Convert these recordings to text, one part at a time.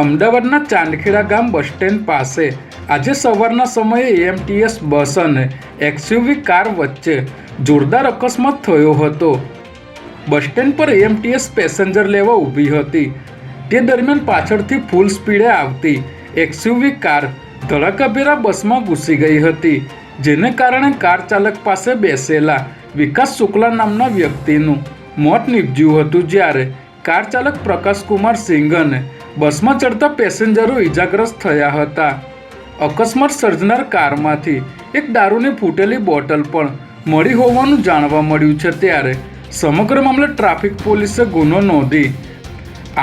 અમદાવાદના ચાંદખેડા ગામ bus stand પાસે આજે સવારના સમયે એએમટીએસ બસ અને એક્સયુવી કાર વચ્ચે જોરદાર અકસ્માત થયો હતો. બસ સ્ટેન્ડ પર એએમટીએસ પેસેન્જર લેવા ઊભી હતી. તે દરમિયાન પાછળથી ફૂલ સ્પીડે આવતી એક્સયુવી કાર ધડાકાભેરા બસમાં ઘૂસી ગઈ હતી, જેને કારણે કાર ચાલક પાસે બેસેલા વિકાસ શુક્લા નામના વ્યક્તિનું મોત નીપજ્યું હતું જ્યારે કાર ચાલક પ્રકાશકુમાર સિંઘ અને બસમાં ચડતા પેસેન્જરો ઇજાગ્રસ્ત થયા હતા. અકસ્માત સર્જનાર કારમાંથી એક દારૂની ફૂટેલી બોટલ પણ મળી હોવાનું જાણવા મળ્યું છે ત્યારે સમગ્ર મામલે ટ્રાફિક પોલીસે ગુનો નોંધી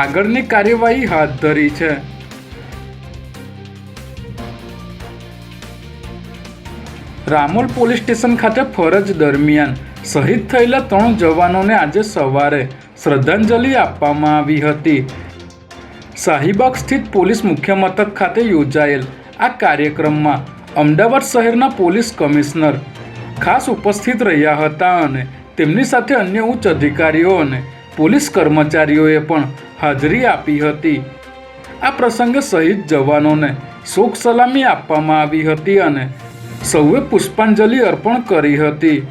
આગળની કાર્યવાહી હાથ ધરી છે. રામોલ પોલીસ સ્ટેશન ખાતે ફરજ દરમિયાન શહીદ થયેલા ત્રણ જવાનોને આજે સવારે શ્રદ્ધાંજલિ આપવામાં આવી હતી. શાહીબાગ સ્થિત પોલીસ મુખ્ય મથક ખાતે યોજાયેલ આ કાર્યક્રમમાં અમદાવાદ શહેરના પોલીસ કમિશનર ખાસ ઉપસ્થિત રહ્યા હતા અને તેમની સાથે અન્ય ઉચ્ચ અધિકારીઓ અને પોલીસ કર્મચારીઓએ પણ હાજરી આપી હતી. આ પ્રસંગે શહીદ જવાનોને શોક સલામી આપવામાં આવી હતી અને સૌએ પુષ્પાંજલિ અર્પણ કરી હતી.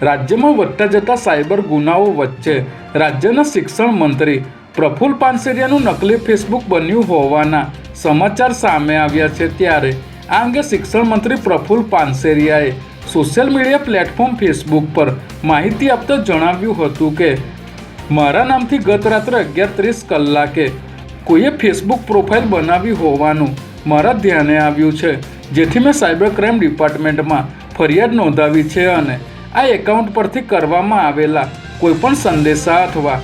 રાજ્યમાં વધતા જતા સાયબર ગુનાઓ વચ્ચે રાજ્યના શિક્ષણ મંત્રી પ્રફુલ પાનસેરિયાનું નકલી ફેસબુક બન્યું હોવાના સમાચાર સામે આવ્યા છે ત્યારે આ અંગે શિક્ષણ મંત્રી પ્રફુલ પાનસેરિયાએ સોશિયલ મીડિયા પ્લેટફોર્મ ફેસબુક પર માહિતી આપતા જણાવ્યું હતું કે, મારા નામથી ગત રાત્રે અગિયાર ત્રીસ કલાકે કોઈએ ફેસબુક પ્રોફાઇલ બનાવી હોવાનું મારા ધ્યાને આવ્યું છે, જેથી મેં સાયબર ક્રાઇમ ડિપાર્ટમેન્ટમાં ફરિયાદ નોંધાવી છે અને આ એકાઉન્ટ પરથી કરવામાં આવેલા કોઈપણ સંદેશા અથવા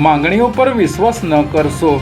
માંગણીઓ પર વિશ્વાસ ન કરશો.